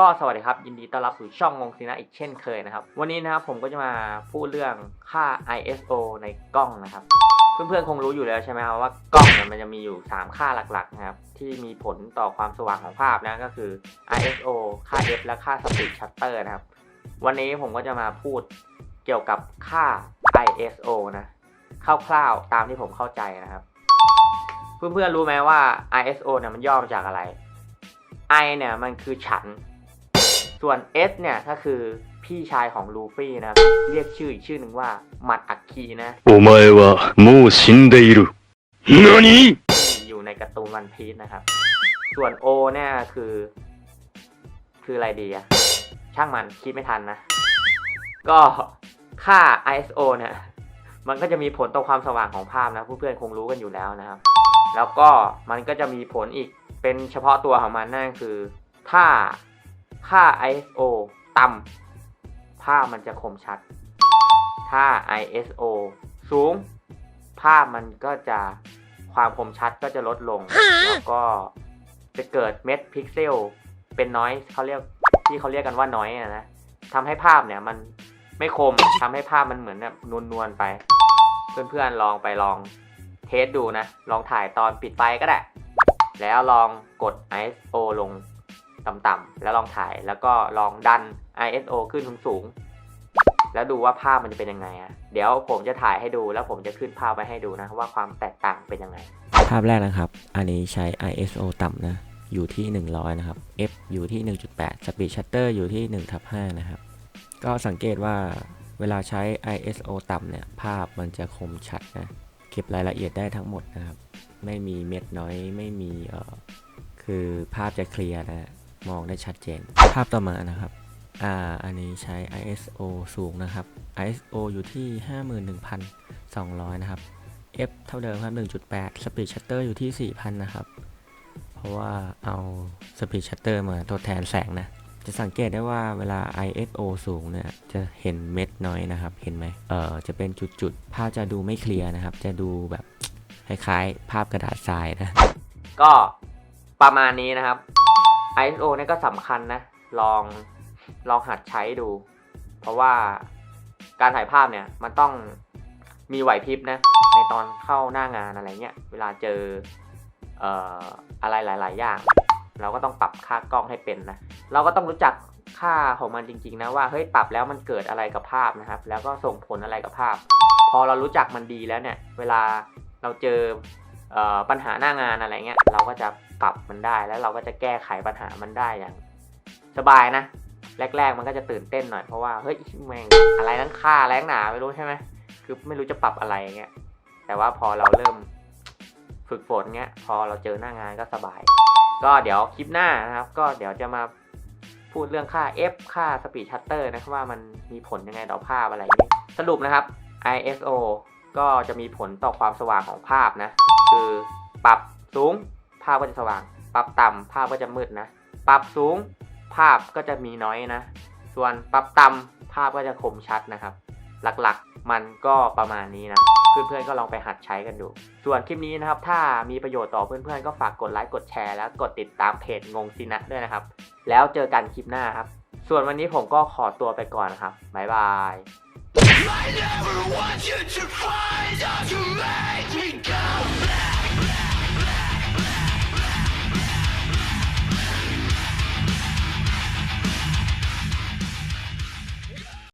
ก็สวัสดีครับ ยินดีต้อนรับสู่ช่องงงศินะอีกเช่นเคยนะครับ วันนี้นะครับผมก็จะมาพูดเรื่องค่า ISO ในกล้องนะครับ เพื่อนๆคงรู้อยู่แล้วใช่ไหมครับว่ากล้องเนี่ยมันจะมีอยู่ 3 ค่าหลักๆนะครับที่มีผลต่อความสว่างของภาพนะก็คือ ISO ค่า f และค่า speed shutter นะครับ วันนี้ผมก็จะมาพูดเกี่ยวกับค่า ISO นะคร่าวๆตามที่ผมเข้าใจนะครับ เพื่อนๆรู้ไหมว่า ISO เนี่ยมันย่อมาจากอะไร I เนี่ยมันคือฉัน ส่วน S เนี่ยก็คือพี่ชายของลูฟี่นะเรียกชื่ออีกชื่อหนึ่งว่ามัดอักคีนะโอมาเอวะมูชินเดรุนานิอยู่ในการ์ตูนวันพีชนะครับ ส่วน O เนี่ยคือ คืออะไรดีอะช่างมันคิดไม่ทันนะ ก็ค่า ISO เนี่ยมันก็จะมีผลต่อความสว่างของภาพนะเพื่อนๆคงรู้กันอยู่แล้วนะครับ แล้วก็มันก็จะมีผลอีกเป็นเฉพาะตัวของมันนั่นคือ ถ้า ค่า ISO ต่ำ ภาพมันจะคมชัด ถ้า ISO สูง ภาพมันก็จะความคมชัดก็จะลดลง แล้วก็จะเกิดเม็ดพิกเซล เป็นน้อยเขาเรียกที่เขาเรียกกันว่าน้อยอะนะทำให้ภาพเนี่ยมันไม่คมทำให้ภาพมันเหมือนแบบนวลๆไป เพื่อนๆลองไปลองเทสดูนะ ลองถ่ายตอนปิดไฟก็ได้ แล้วลองกด ISO ลง ต่ำๆแล้วลองถ่ายแล้วก็ลองดัน ISO ขึ้นสูงๆแล้วดูว่าภาพมันจะเป็นยังไงอะเดี๋ยวผมจะถ่ายให้ดูแล้วผมจะขึ้นภาพไว้ให้ดูนะว่าความแตกต่างเป็นยังไง ภาพแรกนะครับ อันนี้ใช้ ISO ต่ำนะ อยู่ที่ 100 นะครับ f อยู่ที่ 1.8 Speed Shutter อยู่ที่1ทับ5นะครับ ก็สังเกตว่าเวลาใช้ ISO ต่ำเนี่ย ภาพมันจะคมชัดนะ เก็บรายละเอียดได้ทั้งหมดนะครับ ไม่มีเม็ดน้อย ไม่มีเออคือภาพจะเคลียร์นะ มองได้ชัดเจน ภาพต่อมานะครับอ่าอันนี้ใช้ ISO สูงนะครับ ISO อยู่ที่ 51,200 นะครับ f เท่าเดิมครับ 1.8 Speed Shutter อยู่ที่ 4,000 นะครับ เพราะว่าเอา Speed Shutter มาทดแทนแสงนะ จะสังเกตได้ว่าเวลา ISO สูงเนี่ย จะเห็นเม็ดน้อยนะครับ เห็นไหมเออจะเป็นจุดๆ ภาพจะดูไม่เคลียร์นะครับ จะดูแบบคล้ายๆ ภาพกระดาษทรายนะ ก็ประมาณนี้นะครับ ISO เนี่ยก็สำคัญนะ ลองลองหัดใช้ดู เพราะว่าการถ่ายภาพเนี่ยมันต้องมีไหวพริบนะ ในตอนเข้าหน้างานอะไรเงี้ย เวลาเจอเอ่ออะไรหลาย ๆ อย่าง เราก็ต้องปรับค่ากล้องให้เป็นนะ เราก็ต้องรู้จักค่าของมันจริง ๆ นะว่าเฮ้ยปรับแล้วมันเกิดอะไรกับภาพนะครับ แล้วก็ส่งผลอะไรกับภาพ พอเรารู้จักมันดีแล้วเนี่ย เวลาเราเจอเอ่อ ปัญหาหน้างานอะไรเงี้ยเราก็จะปรับมันได้แล้วเราก็จะแก้ไขปัญหามันได้อย่าง สบายนะ แรก ๆ มันก็จะตื่นเต้นหน่อยเพราะว่าเฮ้ยแม่งอะไรนั้นค่าแรงหนาไม่รู้ใช่ไหมคือไม่รู้จะปรับอะไรเงี้ยแต่ว่าพอเราเริ่มฝึกฝนเงี้ยพอเราเจอหน้างานก็สบาย ก็เดี๋ยวคลิปหน้านะครับ ก็เดี๋ยวจะมาพูดเรื่องค่า F ค่า Speed Shutter นะครับว่ามันมีผลยังไงต่อภาพอะไรอย่างนี้สรุปนะครับ ISO ก็จะมีผลต่อความสว่างของภาพนะ คือปรับสูงภาพก็จะสว่าง ปรับต่ำภาพก็จะมืดนะ ปรับสูงภาพก็จะมีน้อยนะ ส่วนปรับต่ำภาพก็จะคมชัดนะครับ หลักๆมันก็ประมาณนี้นะเพื่อนๆก็ลองไปหัดใช้กันดู ส่วนคลิปนี้นะครับ ถ้ามีประโยชน์ต่อเพื่อนๆก็ฝากกดไลค์กดแชร์แล้วกดติดตามเพจงงซินะด้วยนะครับ แล้วเจอกันคลิปหน้าครับ ส่วนวันนี้ผมก็ขอตัวไปก่อนนะครับบ๊ายบาย I never want you to find out to make me go back.